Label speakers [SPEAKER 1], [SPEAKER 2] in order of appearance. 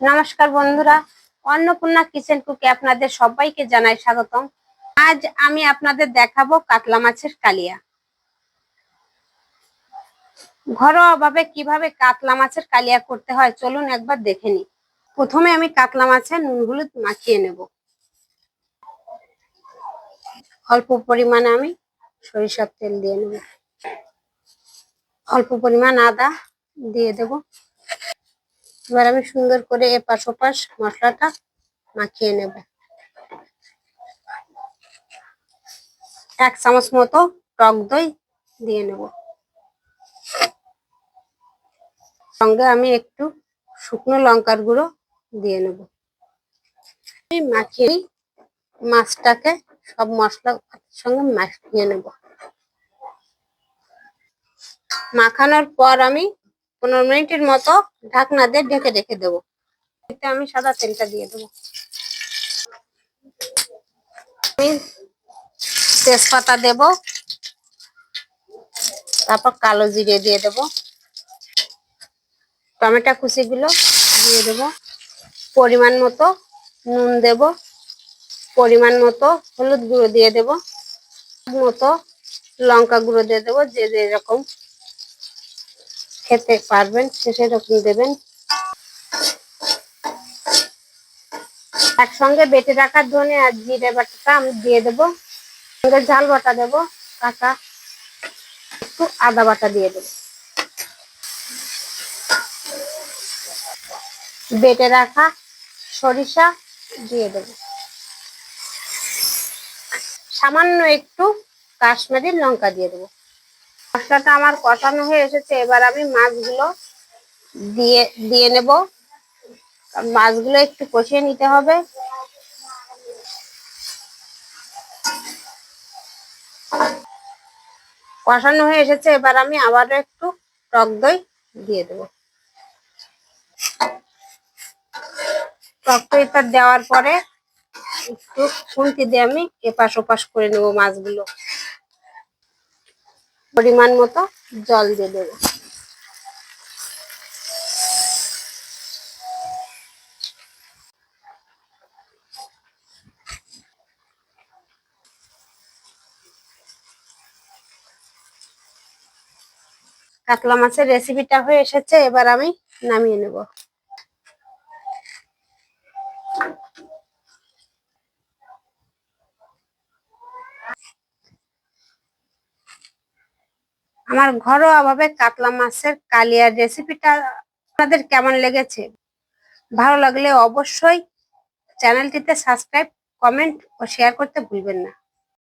[SPEAKER 1] নমস্কার বন্ধুরা, অন্নপূর্ণা কিচেন কুকে আপনাদের সবাইকে জানাই স্বাগতম। আজ আমি আপনাদের দেখাবো কাতলা মাছের কালিয়া। ঘরোয়া ভাবে কীভাবে কাতলা মাছের কালিয়া করতে হয় চলুন একবার দেখে নিই। প্রথমে আমি কাতলা মাছের নুন হলুদ মাখিয়ে নেব। অল্প পরিমাণে আমি সরিষার তেল দিয়ে নেব। অল্প পরিমাণ আদা দিয়ে দেব। এবার আমি সুন্দর করে এপাশ ওপাশ মশলাটা মাখিয়ে নেব। এক চামচ মতো টক দই দিয়ে নেব। সঙ্গে আমি একটু শুকনো লঙ্কার গুঁড়ো দিয়ে নেব। মাখিয়ে মাছটাকে সব মশলা সঙ্গে মাখিয়ে নেব। মাখানোর পর আমি পনেরো মিনিটের মতো ঢাকনা দিয়ে ঢেকে রেখে দেবো। আমি সাদা তেলটা দিয়ে দেবো। আমি তেজপাতা দেব। তারপর কালো জিরে দিয়ে দেব। টমেটো কুচিগুলো দিয়ে দেব। পরিমাণ মতো নুন দেব। পরিমাণ মতো হলুদ গুঁড়ো দিয়ে দেব। মতো লঙ্কা গুঁড়ো দিয়ে দেবো। যে যে এরকম খেতে পারবেন সেরকম দেবেন। একসঙ্গে বেটে রাখার ধনে আর জিরে বাটাটা আমি দিয়ে দেবো। সঙ্গে ঝাল বাটা দেবো, কাঁচা একটু আদা বাটা দিয়ে দেবো। বেটে রাখা সরিষা দিয়ে দেবো। সামান্য একটু কাশ্মীরি লঙ্কা দিয়ে দেবো। মশলাটা আমার কষানো হয়ে এসেছে, এবার আমি মাছগুলো দিয়ে দিয়ে নেব। মাছগুলো একটু কষিয়ে নিতে হবে। কষানো হয়ে এসেছে, এবার আমি আবারও একটু টক দই দিয়ে দেব। টক দইটা দেওয়ার পরে একটু খুন্তি দিয়ে আমি এপাশ ওপাশ করে নেব মাছগুলো। পরিমাণ মতো জল দিয়ে দেবো। কাতলা মাছের রেসিপিটা হয়ে এসেছে এবার আমি নামিয়ে নেব। আমার ঘরোয়া ভাবে কাতলা মাছের কালিয়ার রেসিপিটা আপনাদের কেমন লেগেছে? ভালো লাগলে অবশ্যই চ্যানেলটিতে সাবস্ক্রাইব কমেন্ট ও শেয়ার করতে ভুলবেন না।